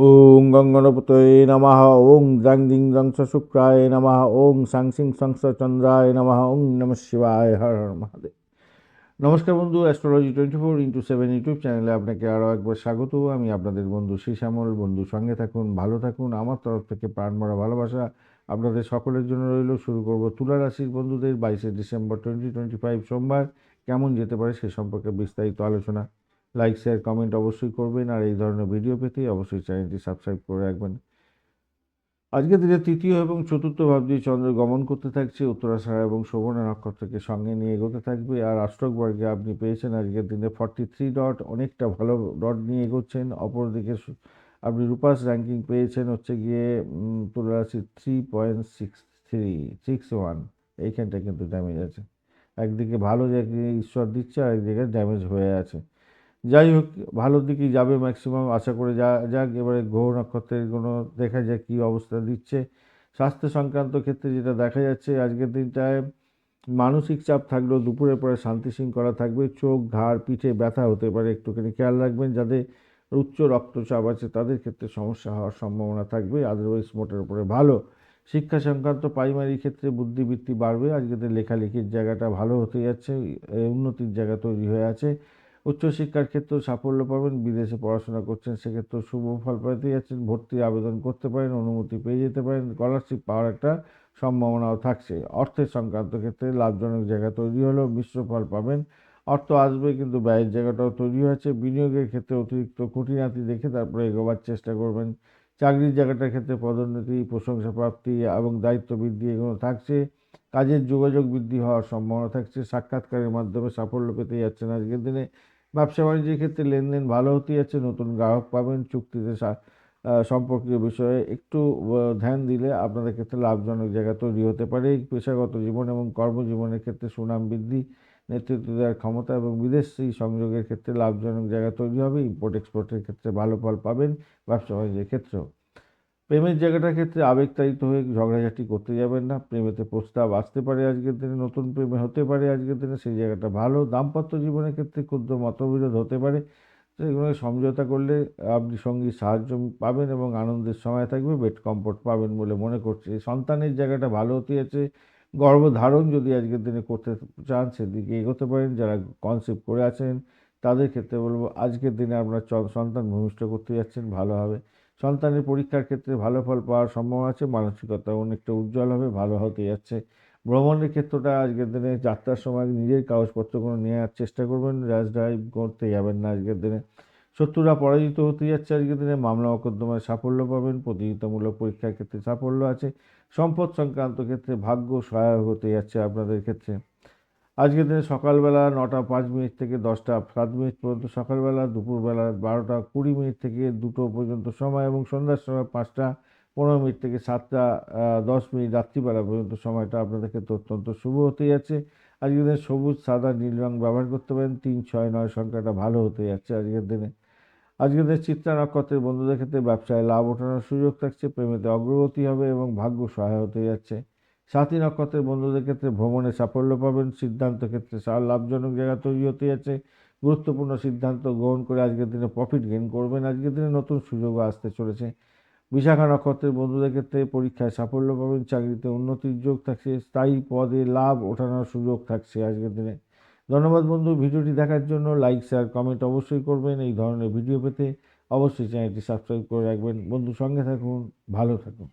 ওং গঙ্গনপতয়ে নমঃ ওং দ্রাং দিং দ্রং শুক্রায় নমঃ ওং সাং সিং সংস চন্দ্রায় নমঃ ওং নম শিবায় হর হর মহাদেব নমস্কার বন্ধু astrology twenty four into seven YouTube চ্যানেলে আপনাকে আরও একবার স্বাগত। আমি আপনাদের বন্ধু শ্যামল বন্ধু সঙ্গে থাকুন, ভালো থাকুন, আমার তরফ থেকে প্রাণ ভরা ভালোবাসা আপনাদের সকলের জন্য রইল। শুরু করব তুলা রাশির বন্ধুদের বাইশে ডিসেম্বর টোয়েন্টি টোয়েন্টি ফাইভ সোমবার। কেমন যেতে পারে সে সম্পর্কে বিস্তারিত আলোচনা। লাইক শেয়ার কমেন্ট অবশ্যই করবেন। আর এই ধরনের ভিডিও পেতে অবশ্যই চ্যানেলটি সাবস্ক্রাইব করে রাখবেন। আজকের দিনে তৃতীয় এবং চতুর্থ ভাব দিয়ে চন্দ্র গমন করতে থাকছে। উত্তরাষাঢ় এবং শোভনা নক্ষত্রকে সঙ্গে নিয়ে এগোতে থাকবে। আর বর্গে আপনি পেয়েছেন আজকের দিনে ফর্টি থ্রি ডট অনেকটা ভালো ডট নিয়ে এগোচ্ছেন। অপরদিকে আপনি রূপাস র্যাঙ্কিং পেয়েছেন হচ্ছে গিয়ে তুলারাশি three point six three six one এইখানটা কিন্তু ড্যামেজ আছে। একদিকে ভালো জায়গায় ঈশ্বর দিচ্ছে আর একদিকে ড্যামেজ হয়ে আছে। যাই হোক ভালোর দিকেই যাবে ম্যাক্সিমাম আশা করে যা যাক, এবারে গ্রহ নক্ষত্রের কোনো দেখা যায় কী অবস্থা দিচ্ছে। স্বাস্থ্য সংক্রান্ত ক্ষেত্রে যেটা দেখা যাচ্ছে, আজকের দিনটায় মানসিক চাপ থাকলেও দুপুরের পরে শান্তি শৃঙ্খলা থাকবে, চোখ, ঘাড়, পিঠে ব্যথা হতে পারে, একটুখানি খেয়াল রাখবেন যাদের উচ্চ রক্তচাপ আছে, তাদের ক্ষেত্রে সমস্যা হওয়ার সম্ভাবনা থাকবে আদারওয়াইজ মোটের উপরে ভালো। শিক্ষা সংক্রান্ত প্রাইমারি ক্ষেত্রে বুদ্ধিবৃত্তি বাড়বে আজকে তো লেখালেখির জায়গাটা ভালো হতে যাচ্ছে উন্নতির জায়গা তৈরি হয়ে আছে। উচ্চশিক্ষার ক্ষেত্রেও সাফল্য পাবেন, বিদেশে পড়াশোনা করছেন, সেক্ষেত্রেও শুভ ফল পেতে যাচ্ছেন, ভর্তি আবেদন করতে পারেন, অনুমতি পেয়ে যেতে পারেন, স্কলারশিপ পাওয়ার একটা সম্ভাবনাও থাকছে। অর্থের সংক্রান্ত ক্ষেত্রে লাভজনক জায়গা তৈরি হলেও মিশ্র ফল পাবেন। অর্থ আসবে কিন্তু ব্যয়ের জায়গাটাও তৈরি হয়েছে। বিনিয়োগের ক্ষেত্রে অতিরিক্ত খুঁটিনাটি দেখে তারপরে এগোবার চেষ্টা করবেন। চাকরির জায়গাটার ক্ষেত্রে পদোন্নতি প্রশংসা প্রাপ্তি এবং দায়িত্ব বৃদ্ধি এগুলো থাকছে। কাজের যোগাযোগ বৃদ্ধি হওয়ার সম্ভাবনা থাকছে। সাক্ষাৎকারের মাধ্যমে সাফল্য পেতে যাচ্ছেন আজকের দিনে ব্যবসা বাণিজ্যের ক্ষেত্রে লেনদেন ভালো হতে যাচ্ছে, নতুন গ্রাহক পাবেন, চুক্তিতে সম্পর্কীয় বিষয়ে একটু ধ্যান দিলে আপনাদের ক্ষেত্রে লাভজনক জায়গা তৈরি হতে পারে। পেশাগত জীবন এবং কর্মজীবনের ক্ষেত্রে সুনাম বৃদ্ধি, নেতৃত্ব দেওয়ার ক্ষমতা এবং বিদেশি সংযোগের ক্ষেত্রে লাভজনক জায়গা তৈরি হবে। ইম্পোর্ট এক্সপোর্টের ক্ষেত্রে ভালো ফল পাবেন ব্যবসা বাণিজ্যের ক্ষেত্রেও। প্রেমের জায়গাটার ক্ষেত্রে আবেগতাড়িত হয়ে ঝগড়াঝাটি করতে যাবেন না। প্রেমেতে প্রস্তাব আসতে পারে আজকের দিনে, নতুন প্রেমে হতে পারে আজকের দিনে, সেই জায়গাটা ভালো। দাম্পত্য জীবনের ক্ষেত্রে ক্ষুদ্র মতবিরোধ হতে পারে। সেগুলো সমঝোতা করলে আপনি সঙ্গী সাহায্য পাবেন এবং আনন্দের সময় থাকবে, বেড কমফোর্ট পাবেন বলে মনে করছে। সন্তানের জায়গাটা ভালো হতে আছে গর্ভধারণ যদি আজকের দিনে করতে চান, সেদিকে এগোতে পারেন। যারা কনসেপ্ট করে আছেন, তাদের ক্ষেত্রে বলব, আজকের দিনে আপনার সন্তান ভূমিষ্ঠ করতে যাচ্ছেন, ভালো হবে। সন্তানের পরীক্ষার ক্ষেত্রে ভালো ফল পাওয়ার সম্ভাবনা আছে, মানসিকতা অনেকটা উজ্জ্বল হবে, ভালো হতে যাচ্ছে। ভ্রমণের ক্ষেত্রটা আজকের দিনে যাত্রার সময় নিজের কাগজপত্রগুলো নেওয়ার চেষ্টা করবেন র্যাশ ড্রাইভ করতে যাবেন না আজকের দিনে। শত্রুরা পরাজিত হতে যাচ্ছে আজকের দিনে, মামলা মোকদ্দমায় সাফল্য পাবেন, প্রতিযোগিতামূলক পরীক্ষার ক্ষেত্রে সাফল্য আছে, সম্পদ সংক্রান্ত ক্ষেত্রে ভাগ্য সহায়ক হতে যাচ্ছে আপনাদের ক্ষেত্রে। আজকের দিনে সকালবেলা নটা পাঁচ মিনিট থেকে দশটা সাত মিনিট পর্যন্ত সকালবেলা, দুপুরবেলা বারোটা কুড়ি মিনিট থেকে দুটো পর্যন্ত সময় এবং সন্ধ্যার সময় পাঁচটা পনেরো মিনিট থেকে সাতটা দশ মিনিট রাত্রিবেলা পর্যন্ত সময়টা আপনাদের ক্ষেত্রে অত্যন্ত শুভ হতে যাচ্ছে। আজকের দিনে সবুজ, সাদা, নীল রং ব্যবহার করতে পারেন। তিন, ছয়, নয় সংখ্যাটা ভালো হতে যাচ্ছে আজকের দিনে। আজকের দিনে চিত্রা নক্ষত্রের বন্ধুদের ক্ষেত্রে ব্যবসায় লাভ ওঠানোর সুযোগ থাকছে, প্রেমেতে অগ্রগতি হবে এবং ভাগ্য সহায় হতে যাচ্ছে। সাথী নক্ষত্রের বন্ধুদের ক্ষেত্রে ভ্রমণে সাফল্য পাবেন, সিদ্ধান্ত ক্ষেত্রে লাভজনক জায়গা তৈরি হতে যাচ্ছে। গুরুত্বপূর্ণ সিদ্ধান্ত গ্রহণ করে আজকের দিনে প্রফিট গেইন করবেন। আজকের দিনে নতুন সুযোগও আসতে চলেছে। বিশাখা নক্ষত্রের বন্ধুদের ক্ষেত্রে পরীক্ষায় সাফল্য পাবেন, চাকরিতে উন্নতির যোগ থাকছে, স্থায়ী পদে লাভ ওঠানোর সুযোগ থাকছে আজকের দিনে। ধন্যবাদ বন্ধু, ভিডিওটি দেখার জন্য লাইক শেয়ার কমেন্ট অবশ্যই করবেন। এই ধরনের ভিডিও পেতে অবশ্যই চ্যানেলটি সাবস্ক্রাইব করে রাখবেন। বন্ধু সঙ্গে থাকুন, ভালো থাকুন।